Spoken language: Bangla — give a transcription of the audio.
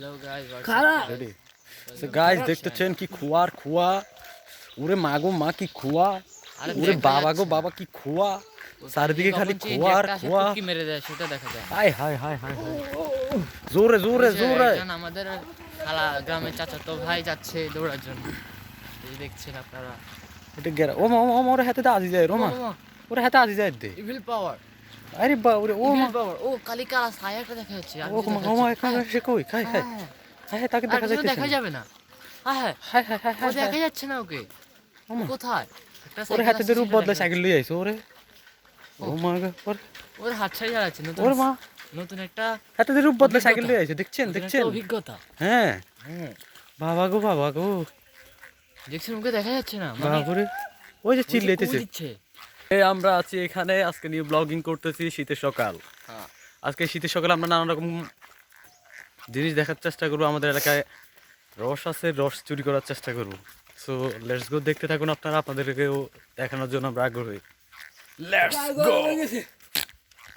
হ্যালো গাইস খারাপ। রেডি সো গাইস দেখতেছেন কি খোয়ার খোয়া? ওরে মাগো মা কি খোয়া? ওরে বাবা গো বাবা কি খোয়া? চারিদিকে খালি খোয়া আর খোয়া। কি মেরে দেয় সেটা দেখা যায়। হায় হায় হায় হায়। জোরে জোরে জোরে। আমাদের খালা গ্রামের চাচাতো ভাই যাচ্ছে দৌড়ার জন্য। এই দেখছেন আপনারা। এটা গেরা ও মা ও মা, মা ওরে হাতে আজি যায় রোমা ওরে হাতে আজি যায় দে। ইভিল পাওয়ার আরে বা ওরে ও মা। পাওয়ার ও কালিকা ছায়াটা দেখা যাচ্ছে ও মা ও মা এখানে সে কই? খাই খাই। হ্যাঁ, হায় হায় তাকে দেখা যাইতেছে দেখা না। যাবে না। হ্যাঁ। হ্যাঁ হায় ও দেখা যাচ্ছে না ওকে। কোথায়? ওরে হাতে দিয়ে রূপ বদলে সাইকেল লিয়ে আইছে ওরে। ও মা ওরে। যাচ্ছে। ওর হাত ছাড়িয়ে যাচ্ছে নতুন ওরে মা। নতুন একটা হাতে দিয়ে রূপ বদলে সাইকেল লিয়ে আইছে দেখছেন দেখছেন? অভিজ্ঞতা। হ্যাঁ। হ্যাঁ। বাবা গো বাবা গো। দেখছেন ওকে দেখা যাচ্ছে না? মানে বাবারে ওই যে চিল্লাইতেছে। আমরা আছি এখানে। আজকে নিয়ে ব্লগিং করতেছি শীতের সকাল। হ্যাঁ। আজকে শীতের সকালে আমরা নানা রকম জিনিস দেখার চেষ্টা করব। আমাদের এলাকায় রস আছে রস চুরি করার চেষ্টা করব। সো লেটস গো দেখতে থাকুন আপনারা আপনাদেরকেও দেখানোর জন্য আমরা আগ্রহী। Let's go